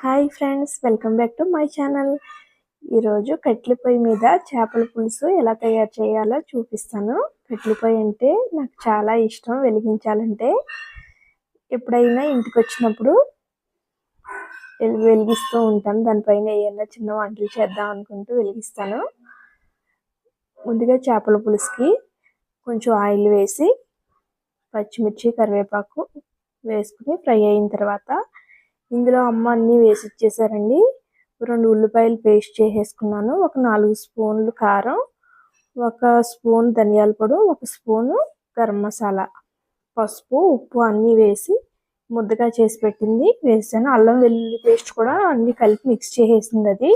Hi friends welcome back to my channel ఈరోజు కట్లీ పొయ్యి మీద చేపల పులుసు ఎలా తయారు చేయాలో చూపిస్తాను. కట్లీ పొయ్యి అంటే నాకు చాలా ఇష్టం వెలిగించాలంటే. ఎప్పుడైనా ఇంటికి వచ్చినప్పుడు వెలిగిస్తూ ఉంటాను. దానిపైన ఏమైనా చిన్న వంటలు చేద్దాం అనుకుంటూ వెలిగిస్తాను. ముందుగా చేపల పులుసుకి కొంచెం ఆయిల్ వేసి పచ్చిమిర్చి కరివేపాకు వేసుకుని ఫ్రై అయిన తర్వాత ఇందులో అమ్మ అన్నీ వేసి ఇచ్చేసారండి రెండు ఉల్లిపాయలు పేస్ట్ చేసేసుకున్నాను. ఒక నాలుగు స్పూన్లు కారం. ఒక స్పూన్ ధనియాల పొడి. ఒక స్పూను గరం మసాలా. పసుపు ఉప్పు అన్నీ వేసి ముద్దగా చేసి పెట్టింది. వేసాను. అల్లం వెల్లుల్లి పేస్ట్ కూడా అన్నీ కలిపి మిక్స్ చేసేసింది అది.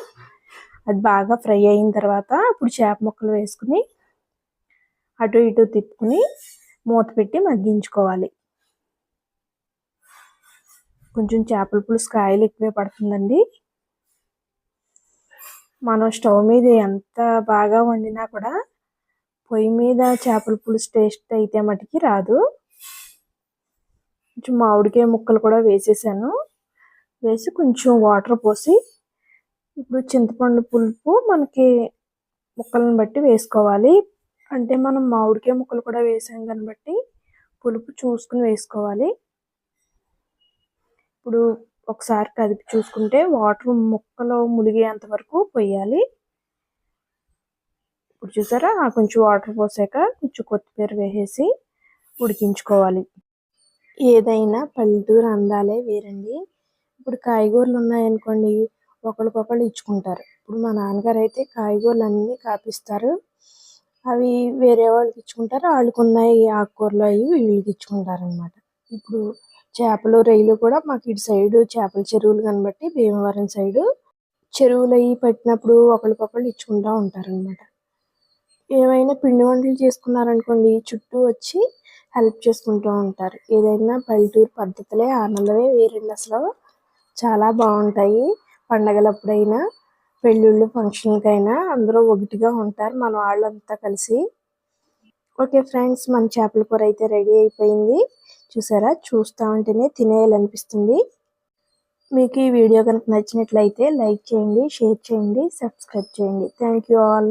అది బాగా ఫ్రై అయిన తర్వాత ఇప్పుడు చేప ముక్కలు వేసుకుని అటు ఇటు తిప్పుకుని మూత పెట్టి మగ్గించుకోవాలి. కొంచెం చేపల పులుసు కాయలు ఎక్కువే పడుతుందండి. మనం స్టవ్ మీద ఎంత బాగా వండినా కూడా పొయ్యి మీద చేపల పులుసు టేస్ట్ అయితే మటుకి రాదు. కొంచెం మామిడికాయ ముక్కలు కూడా వేసేసాను. వేసి కొంచెం వాటర్ పోసి ఇప్పుడు చింతపండు పులుపు మనకి ముక్కలను బట్టి వేసుకోవాలి. అంటే మనం మామిడికాయ ముక్కలు కూడా వేసాం దాన్ని బట్టి పులుపు చూసుకుని వేసుకోవాలి. ఇప్పుడు ఒకసారి కదిపి చూసుకుంటే వాటర్ ముక్కలో మునిగేంత వరకు పోయాలి. ఇప్పుడు చూసారా? కొంచెం వాటర్ పోసాక కొంచెం కొత్తిమీర వేసేసి ఉడికించుకోవాలి. ఏదైనా పల్లెటూరు అందాలే వేరండి. ఇప్పుడు కాయగూరలు ఉన్నాయనుకోండి ఒకరికొకళ్ళు ఇచ్చుకుంటారు. ఇప్పుడు మా నాన్నగారు అయితే కాయగూరలు అన్నీ కాపిస్తారు. అవి వేరే వాళ్ళకి ఇచ్చుకుంటారు. వాళ్ళకు ఉన్నాయి ఆకుకూరలు అవి వీళ్ళకి ఇచ్చుకుంటారు అనమాట ఇప్పుడు చేపలు రొయ్యలు కూడా మాకు ఇటు సైడ్ చేపల చెరువులు కనబట్టి భీమవరం సైడు చెరువులు అవి పెట్టినప్పుడు ఒకరికొకళ్ళు ఇచ్చుకుంటూ ఉంటారనమాట ఏమైనా పిండి వంటలు చేసుకున్నారనుకోండి చుట్టూ వచ్చి హెల్ప్ చేసుకుంటూ ఉంటారు. ఏదైనా పల్లెటూరు పద్ధతులే ఆనందమే వేరండి అసలు. చాలా బాగుంటాయి. పండగలప్పుడైనా పెళ్ళిళ్ళు ఫంక్షన్కైనా అందరూ ఒకటిగా ఉంటారు మన వాళ్ళంతా కలిసి. ఓకే ఫ్రెండ్స్ మన చేపల కూర అయితే రెడీ అయిపోయింది. చూసారా? చూస్తూ ఉంటేనే తినేయాలనిపిస్తుంది. మీకు ఈ వీడియో కనుక నచ్చినట్లయితే లైక్ చేయండి షేర్ చేయండి సబ్స్క్రైబ్ చేయండి. Thank you all.